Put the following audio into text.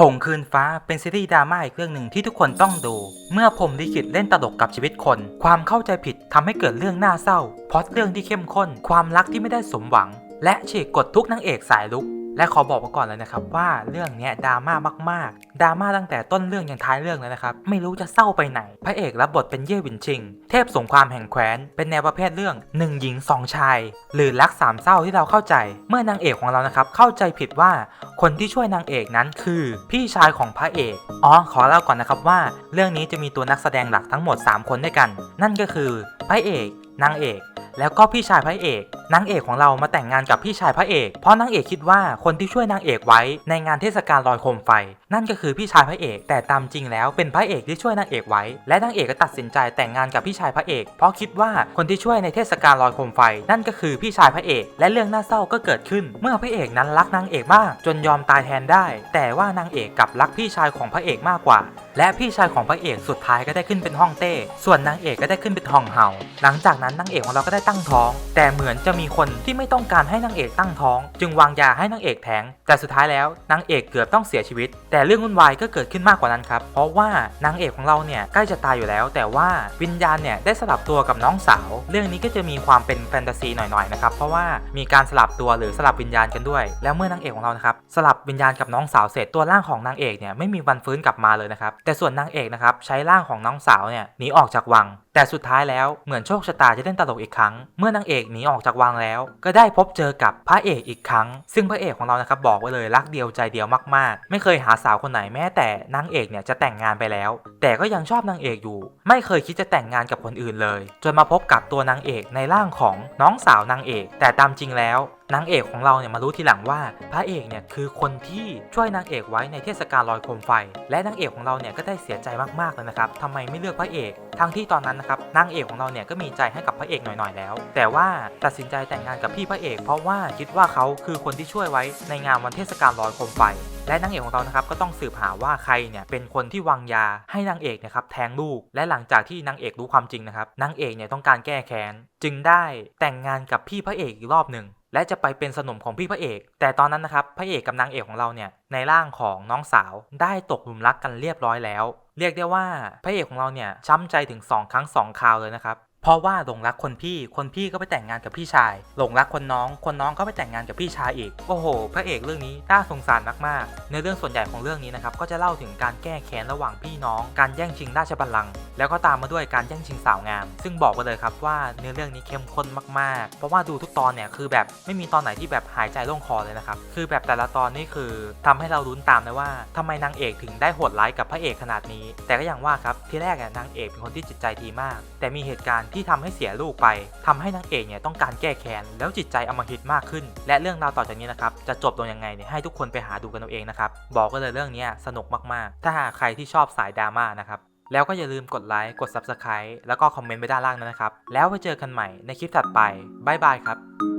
หงคืนฟ้าเป็นซีรีส์ดราม่าอีกเรื่องหนึ่งที่ทุกคนต้องดู เมื่อผมลิขิตเล่นตลกกับชีวิตคน ความเข้าใจผิดทำให้เกิดเรื่องน่าเศร้าพอดเรื่องที่เข้มข้น ความรักที่ไม่ได้สมหวัง และฉีกกฎทุกนางเอกสายลุก และขอบอกมาก่อนเลยนะครับว่าเรื่องเนี้ยดราม่ามากๆดราม่าตั้งแต่ต้นเรื่องยันท้ายเรื่องเลยนะครับไม่รู้จะเศร้าไปไหน พระเอกรับบทเป็นเย่หวินชิง เทพสงครามแห่งแคว้น เป็นแนวประเภทเรื่องหนึ่งหญิงสองชาย หรือรักสามเศร้าที่เราเข้าใจ เมื่อนางเอกของเรานะครับเข้าใจผิดว่าคนที่ช่วยนางเอกนั้นคือ พี่ชายของพระเอกอ๋อขอเล่าก่อนนะครับว่า เรื่องนี้จะมีตัวนักแสดงหลักทั้งหมด 3 คนด้วยกัน นั่นก็คือพระเอกนางเอกแล้วก็พี่ชายพระเอก นางเอกของเรามาแต่งงานกับพี่ชายพระเอก เพราะนางเอกคิดว่าคนที่ช่วยนางเอกไว้ในงานเทศกาลลอยโคมไฟ นั่นก็คือพี่ชายพระเอก แต่ตามจริงแล้วเป็นพระเอกที่ช่วยนางเอกไว้ และนางเอกก็ตัดสินใจแต่งงานกับพี่ชายพระเอก เพราะคิดว่าคนที่ช่วยในเทศกาลลอยโคมไฟ นั่นก็คือพี่ชายพระเอก และเรื่องน่าเศร้าก็เกิดขึ้น เมื่อพระเอกนั้นรักนางเอกมาก จนยอมตายแทนได้ แต่ว่านางเอกกลับรักพี่ชายของพระเอกมากกว่า และพี่ชายของพระเอกสุดท้ายก็ได้ขึ้นเป็นห้องเต้ ส่วนนางเอกก็ได้ขึ้นเป็นทองเห่าหลังจากนั้นนางเอกของเราก็ได้ตั้งท้อง แต่เหมือนจะมีีคนที่ไม่ต้องการให้นางเอกตั้งท้อง จึงวางยาให้นางเอกแท้ง แต่สุดท้ายแล้วนางเอกเกือบต้องเสียชีวิต แต่เรื่องวุ่นวายก็เกิดขึ้นมากกว่านั้นครับ เพราะว่านางเอกของเราเนี่ยใกล้จะตายอยู่แล้ว แต่ว่าวิญญาณเนี่ยได้สลับตัวกับน้องสาว เรื่องนี้ก็จะมีความเป็นแฟนตาซีหน่อยๆนะครับเพราะว่ามีการสลับตัวหรือสลับวิญญาณกันด้วย แล้วเมื่อนางเอกของเรานะครับสลับวิญญาณกับน้องสาวเสร็จตัวร่างของนางเอกเนี่ยไม่มีวันฟื้นกลับมาเลยนะครับแต่ส่วนนางเอกนะครับใช้ร่างของน้องสาวเนี่ยหนีออกจากวัง แต่สุดท้ายแล้วเหมือนโชคชะตาจะเล่นตลกอีกครั้ง เมื่อนางเอกหนีออกจากวังแล้ว ก็ได้พบเจอกับพระเอกอีกครั้ง ซึ่งพระเอกของเรานะครับบอกไว้เลยรักเดียวใจเดียวมากๆ ไม่เคยหาสาวคนไหนแม้แต่นางเอกเนี่ยจะแต่งงานไปแล้ว แต่ก็ยังชอบนางเอกอยู่ ไม่เคยคิดจะแต่งงานกับคนอื่นเลย จนมาพบกับตัวนางเอกในร่างของน้องสาวนางเอก แต่ตามจริงแล้ว นางเอกของเราเนี่ยมารู้ทีหลังว่าพระเอกเนี่ยคือคนที่ช่วยนางเอกไว้ในเทศกาลลอยโคมไฟ และนางเอกของเราเนี่ยก็ได้เสียใจมากๆเลยนะครับทำไมไม่เลือกพระเอกทั้งที่ตอนนั้นนะครับนางเอกของเราเนี่ยก็มีใจให้กับพระเอกหน่อยๆแล้ว แต่ว่าตัดสินใจแต่งงานกับพี่พระเอก เพราะว่าคิดว่าเขาคือคนที่ช่วยไว้ในงานวันเทศกาลลอยโคมไฟและนางเอกของเรานะครับก็ต้องสืบหาว่าใครเนี่ยเป็นคนที่วางยาให้นางเอกเนะครับแทงลูก และหลังจากที่นางเอกรู้ความจริงนะครับนางเอกเนี่ยต้องการแก้แค้นจึงได้แต่งงานกับพี่พระเอกอีกรอบหนึ่ง และจะไปเป็นสนมของพี่พระเอก แต่ตอนนั้นนะครับพระเอกกับนางเอกของเราเนี่ยในร่างของน้องสาวได้ตกหลุมรักกันเรียบร้อยแล้ว เรียกได้ว่าพระเอกของเราเนี่ยช้ำใจถึง 2 ครั้ง 2 คราวเลยนะครับเพราะว่าหลงรักคนพี่ คนพี่ก็ไปแต่งงานกับพี่ชาย หลงรักคนน้อง คนน้องก็ไปแต่งงานกับพี่ชายอีก โอ้โห พระเอกเรื่องนี้น่าสงสารมากๆ ในเรื่องส่วนใหญ่ของเรื่องนี้นะครับ ก็จะเล่าถึงการแก้แค้นระหว่างพี่น้อง การแย่งชิงราชบัลลังก์ แล้วก็ตามมาด้วยการแย่งชิงสาวงาม ซึ่งบอกไปเลยครับว่าเนื้อเรื่องนี้เข้มข้นมากๆ เพราะว่าดูทุกตอนเนี่ยคือแบบไม่มีตอนไหนที่แบบหายใจโล่งคอเลยนะครับ คือแบบแต่ละตอนนี่คือทำให้เราลุ้นตามเลยว่าทำไมนางเอกถึงได้โหดร้ายกับพระเอกขนาดนี้ แต่ก็อย่างว่าครับที่แรกอะนางเอกเป็นคนที่จิตใจดีมาก แต่มีเหตุการณ์ที่ทำให้เสียลูกไปทำให้นางเอกเนี่ยต้องการแก้แค้นแล้วจิตใจอมหิตมากขึ้น และเรื่องราวต่อจากนี้นะครับจะจบลงยังไงเนี่ยให้ทุกคนไปหาดูกันเอาเองนะครับบอกก็เลยเรื่องนี้สนุกมากๆ ถ้าหากใครที่ชอบสายดราม่านะครับ แล้วก็อย่าลืมกดไลค์กด Subscribe แล้วก็คอมเมนต์ไว้ด้านล่างนะครับ แล้วไปเจอกันใหม่ในคลิปถัดไปบ๊ายบายครับ